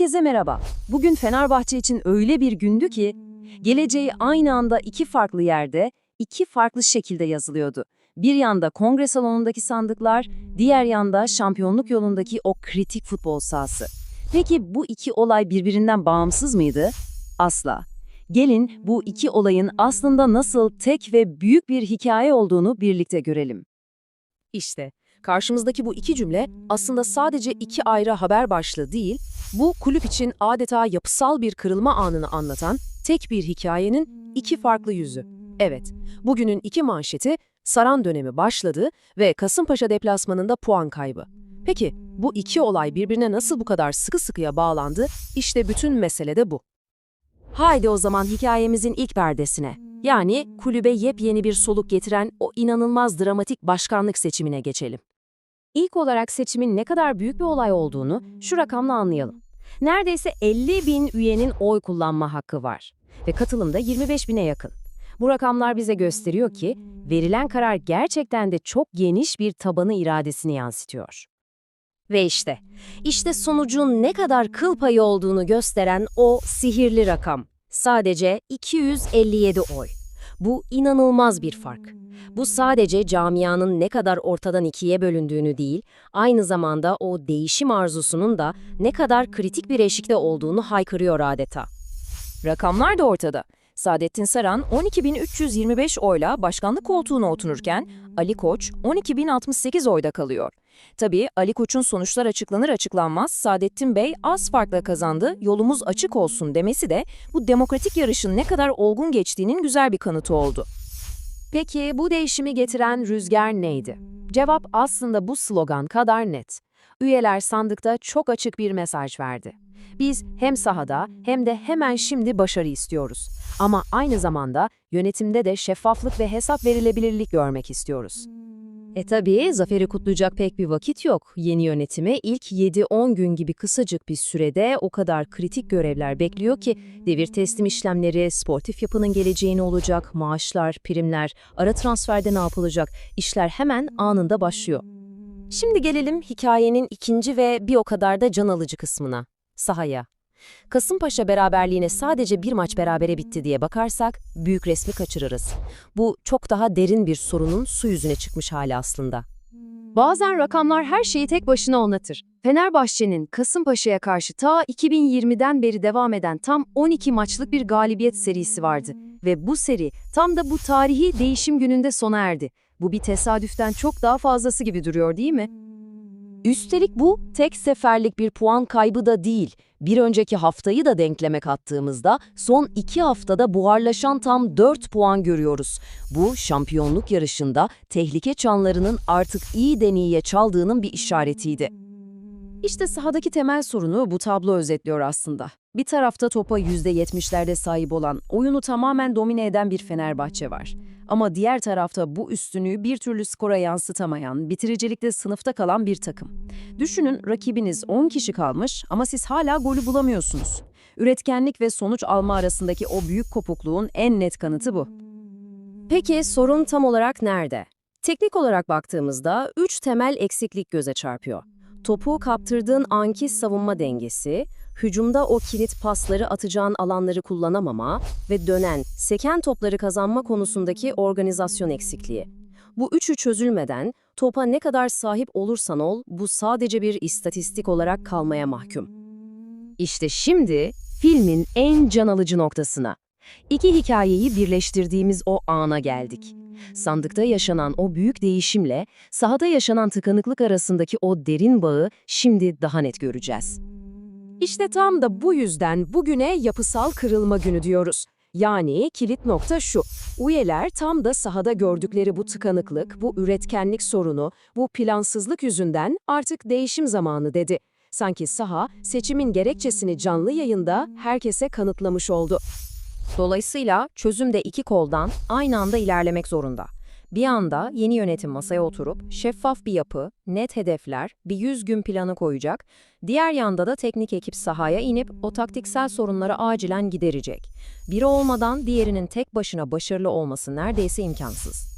Herkese merhaba. Bugün Fenerbahçe için öyle bir gündü ki, geleceği aynı anda iki farklı yerde, iki farklı şekilde yazılıyordu. Bir yanda kongre salonundaki sandıklar, diğer yanda şampiyonluk yolundaki o kritik futbol sahası. Peki bu iki olay birbirinden bağımsız mıydı? Asla. Gelin bu iki olayın aslında nasıl tek ve büyük bir hikaye olduğunu birlikte görelim. İşte karşımızdaki bu iki cümle aslında sadece iki ayrı haber başlığı değil, bu kulüp için adeta yapısal bir kırılma anını anlatan tek bir hikayenin iki farklı yüzü. Evet, bugünün iki manşeti Saran dönemi başladı ve Kasımpaşa deplasmanında puan kaybı. Peki bu iki olay birbirine nasıl bu kadar sıkı sıkıya bağlandı? İşte bütün mesele de bu. Haydi o zaman hikayemizin ilk perdesine. Yani kulübe yepyeni bir soluk getiren o inanılmaz dramatik başkanlık seçimine geçelim. İlk olarak seçimin ne kadar büyük bir olay olduğunu şu rakamla anlayalım. Neredeyse 50 bin üyenin oy kullanma hakkı var ve katılım da 25 bine yakın. Bu rakamlar bize gösteriyor ki verilen karar gerçekten de çok geniş bir tabanı iradesini yansıtıyor. Ve işte, işte sonucun ne kadar kıl payı olduğunu gösteren o sihirli rakam. Sadece 257 oy. Bu inanılmaz bir fark. Bu sadece camianın ne kadar ortadan ikiye bölündüğünü değil, aynı zamanda o değişim arzusunun da ne kadar kritik bir eşikte olduğunu haykırıyor adeta. Rakamlar da ortada. Saadettin Saran 12.325 oyla başkanlık koltuğuna otururken Ali Koç 12.068 oyda kalıyor. Tabii Ali Koç'un sonuçlar açıklanır açıklanmaz Saadettin Bey az farkla kazandı, yolumuz açık olsun demesi de bu demokratik yarışın ne kadar olgun geçtiğinin güzel bir kanıtı oldu. Peki bu değişimi getiren rüzgar neydi? Cevap aslında bu slogan kadar net. Üyeler sandıkta çok açık bir mesaj verdi. Biz hem sahada hem de hemen şimdi başarı istiyoruz. Ama aynı zamanda yönetimde de şeffaflık ve hesap verilebilirlik görmek istiyoruz. E tabii zaferi kutlayacak pek bir vakit yok. Yeni yönetime ilk 7-10 gün gibi kısacık bir sürede o kadar kritik görevler bekliyor ki devir teslim işlemleri, sportif yapının geleceğini olacak, maaşlar, primler, ara transferde ne yapılacak, işler hemen anında başlıyor. Şimdi gelelim hikayenin ikinci ve bir o kadar da can alıcı kısmına, sahaya. Kasımpaşa beraberliğine sadece bir maç berabere bitti diye bakarsak büyük resmi kaçırırız. Bu çok daha derin bir sorunun su yüzüne çıkmış hali aslında. Bazen rakamlar her şeyi tek başına anlatır. Fenerbahçe'nin Kasımpaşa'ya karşı ta 2020'den beri devam eden tam 12 maçlık bir galibiyet serisi vardı. Ve bu seri tam da bu tarihi değişim gününde sona erdi. Bu bir tesadüften çok daha fazlası gibi duruyor değil mi? Üstelik bu tek seferlik bir puan kaybı da değil. Bir önceki haftayı da denkleme kattığımızda son iki haftada buharlaşan tam 4 puan görüyoruz. Bu şampiyonluk yarışında tehlike çanlarının artık iyi deniye çaldığının bir işaretiydi. İşte sahadaki temel sorunu bu tablo özetliyor aslında. Bir tarafta topa %70'lerde sahip olan, oyunu tamamen domine eden bir Fenerbahçe var. Ama diğer tarafta bu üstünlüğü bir türlü skora yansıtamayan, bitiricilikte sınıfta kalan bir takım. Düşünün rakibiniz 10 kişi kalmış ama siz hala golü bulamıyorsunuz. Üretkenlik ve sonuç alma arasındaki o büyük kopukluğun en net kanıtı bu. Peki sorun tam olarak nerede? Teknik olarak baktığımızda 3 temel eksiklik göze çarpıyor. Topu kaptırdığın anki savunma dengesi, hücumda o kilit pasları atacağın alanları kullanamama ve dönen, seken topları kazanma konusundaki organizasyon eksikliği. Bu üçü çözülmeden topa ne kadar sahip olursan ol, bu sadece bir istatistik olarak kalmaya mahkum. İşte şimdi filmin en can alıcı noktasına. İki hikayeyi birleştirdiğimiz o ana geldik. Sandıkta yaşanan o büyük değişimle sahada yaşanan tıkanıklık arasındaki o derin bağı şimdi daha net göreceğiz. İşte tam da bu yüzden bugüne yapısal kırılma günü diyoruz. Yani kilit nokta şu. Üyeler tam da sahada gördükleri bu tıkanıklık, bu üretkenlik sorunu, bu plansızlık yüzünden artık değişim zamanı dedi. Sanki saha seçimin gerekçesini canlı yayında herkese kanıtlamış oldu. Dolayısıyla çözüm de iki koldan aynı anda ilerlemek zorunda. Bir anda yeni yönetim masaya oturup şeffaf bir yapı, net hedefler, bir 100 gün planı koyacak. Diğer yanda da teknik ekip sahaya inip o taktiksel sorunları acilen giderecek. Biri olmadan diğerinin tek başına başarılı olması neredeyse imkansız.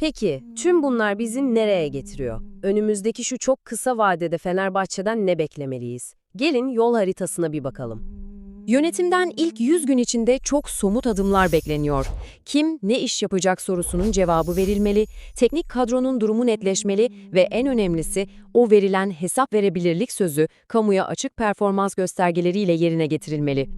Peki, tüm bunlar bizi nereye getiriyor? Önümüzdeki şu çok kısa vadede Fenerbahçe'den ne beklemeliyiz? Gelin yol haritasına bir bakalım. Yönetimden ilk 100 gün içinde çok somut adımlar bekleniyor. Kim ne iş yapacak sorusunun cevabı verilmeli, teknik kadronun durumu netleşmeli ve en önemlisi o verilen hesap verebilirlik sözü kamuya açık performans göstergeleriyle yerine getirilmeli.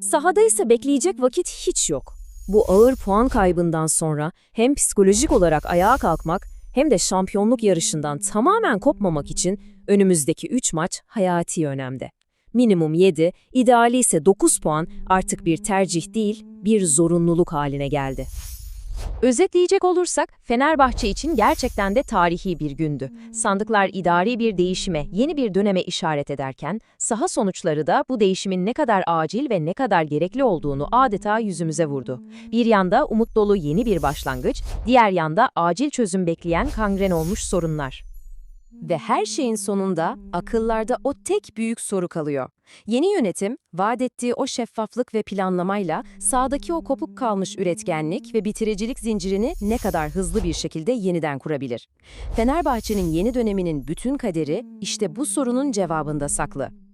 Sahada ise bekleyecek vakit hiç yok. Bu ağır puan kaybından sonra hem psikolojik olarak ayağa kalkmak hem de şampiyonluk yarışından tamamen kopmamak için önümüzdeki 3 maç hayati önemde. Minimum 7, ideali ise 9 puan artık bir tercih değil, bir zorunluluk haline geldi. Özetleyecek olursak Fenerbahçe için gerçekten de tarihi bir gündü. Sandıklar idari bir değişime, yeni bir döneme işaret ederken, saha sonuçları da bu değişimin ne kadar acil ve ne kadar gerekli olduğunu adeta yüzümüze vurdu. Bir yanda umut dolu yeni bir başlangıç, diğer yanda acil çözüm bekleyen kangren olmuş sorunlar. Ve her şeyin sonunda akıllarda o tek büyük soru kalıyor. Yeni yönetim, vaat ettiği o şeffaflık ve planlamayla sahadaki o kopuk kalmış üretkenlik ve bitiricilik zincirini ne kadar hızlı bir şekilde yeniden kurabilir? Fenerbahçe'nin yeni döneminin bütün kaderi işte bu sorunun cevabında saklı.